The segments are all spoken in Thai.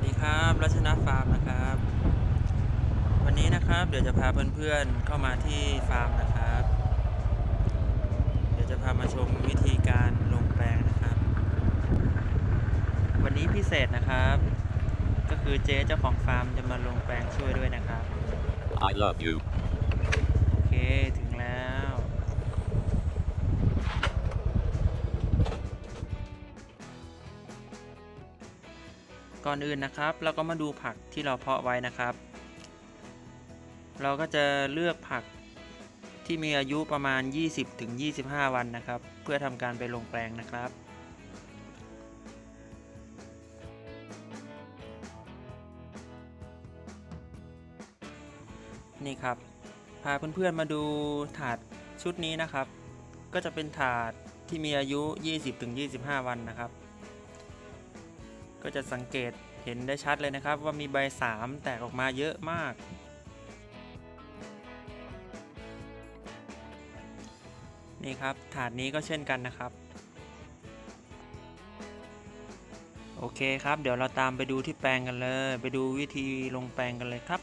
สวัสดีครับรัชนาฟาร์มนะครับ วันนี้นะครับเดี๋ยวจะพาเพื่อนๆเข้ามาที่ฟาร์มนะครับ เดี๋ยวจะพามาชมวิธีการลงแปลงนะครับ วันนี้พิเศษนะครับ ก็คือเจ๊เจ้าของฟาร์มจะมาลงแปลงช่วยด้วยนะครับ I love you โอเคถึง ก่อนอื่นนะครับ เราก็มาดูผักที่เราเพาะไว้นะครับ เราก็จะเลือกผักที่มีอายุประมาณ 20-25 วันนะครับ เพื่อทำการไปลงแปลงนะครับนี่ครับ พาเพื่อนๆมาดูถาดชุดนี้นะครับ ก็จะเป็นถาดที่มีอายุ 20-25 วันนะครับ ก็จะสังเกตเห็นได้ชัดเลยนะครับ ว่ามีใบ 3 แตกออกมาเยอะมาก นี่ครับถาดนี้ก็เช่นกันนะครับ โอเคครับ เดี๋ยวเราตามไปดูที่แปลงกันเลย ไปดูวิธีลงแปลงกันเลยครับ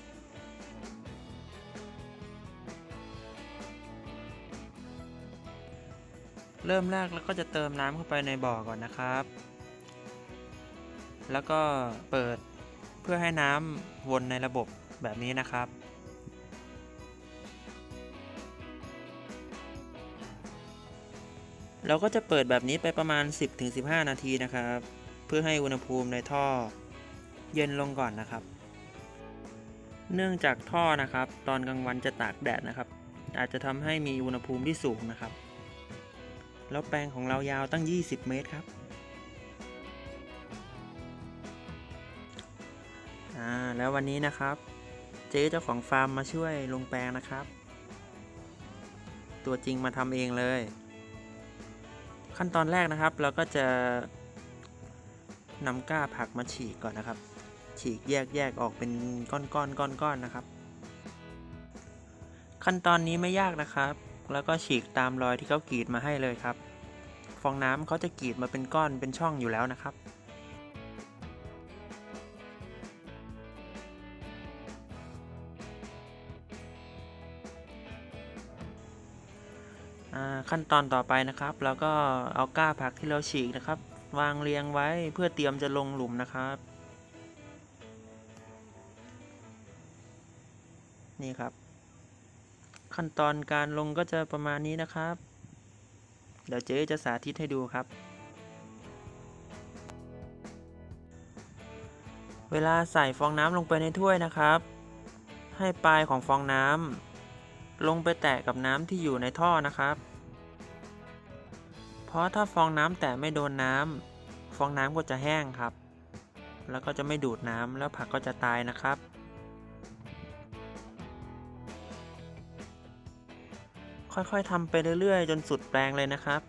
เริ่มแรกเราก็จะเติมน้ำเข้าไปในบ่อก่อนนะครับ แล้วก็เปิดเพื่อให้น้ำวนในระบบแบบนี้นะครับ เราก็จะเปิดแบบนี้ไปประมาณ 10-15 นาทีนะครับ เพื่อให้อุณหภูมิในท่อเย็นลงก่อนนะครับ เนื่องจากท่อนะครับ ตอนกลางวันจะตากแดดนะครับ อาจจะทำให้มีอุณหภูมิที่สูงนะครับ แล้วแปลงของเรายาวตั้ง 20 เมตรครับ แล้ววันนี้นะครับ เจ๊เจ้าของฟาร์มมาช่วยลงแปลงนะครับ ตัวจริงมาทำเองเลย ขั้นตอนแรกนะครับ เราก็จะนำก้าผักมาฉีกก่อนนะครับ ฉีกแยกแยกออกเป็นก้อนๆก้อนก้อนก้อนนะครับ ขั้นตอนนี้ไม่ยากนะครับ แล้วก็ฉีกตามรอยที่เขากรีดมาให้เลยครับ ฟองน้ำเขาจะกรีดมาเป็นก้อนเป็นช่องอยู่แล้วนะครับ ขั้นตอนต่อไปนะครับเราก็เอาก้าผักที่เราฉีกนะครับ วางเรียงไว้เพื่อเตรียมจะลงหลุมนะครับ นี่ครับ ขั้นตอนการลงก็จะประมาณนี้นะครับ เดี๋ยวเจ๊จะสาธิตให้ดูครับ เวลาใส่ฟองน้ำลงไปในถ้วยนะครับ ให้ปลายของฟองน้ำ ลงไปแตะกับน้ำที่อยู่ในท่อนะครับ เพราะถ้าฟองน้ำแตะไม่โดนน้ำฟองน้ำก็จะแห้งครับ แล้วก็จะไม่ดูดน้ำแล้วผักก็จะตายนะครับ ค่อยๆทำไปเรื่อยๆ จนสุดแปลงเลยนะครับ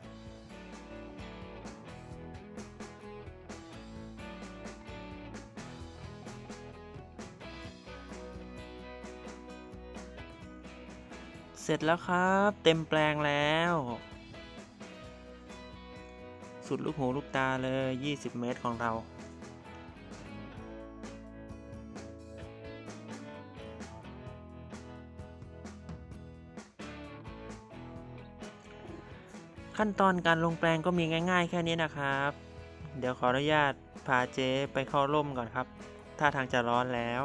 เสร็จแล้วครับ เต็มแปลงแล้ว สุดลูกหูลูกตาเลย 20 เมตรของเราขั้นตอนการลงแปลงก็มีง่าย ๆ แค่นี้นะครับ เดี๋ยวขออนุญาตพาเจ๊ไปเข้าร่มก่อนครับ ถ้าทางจะร้อนแล้ว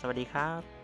สวัสดีครับ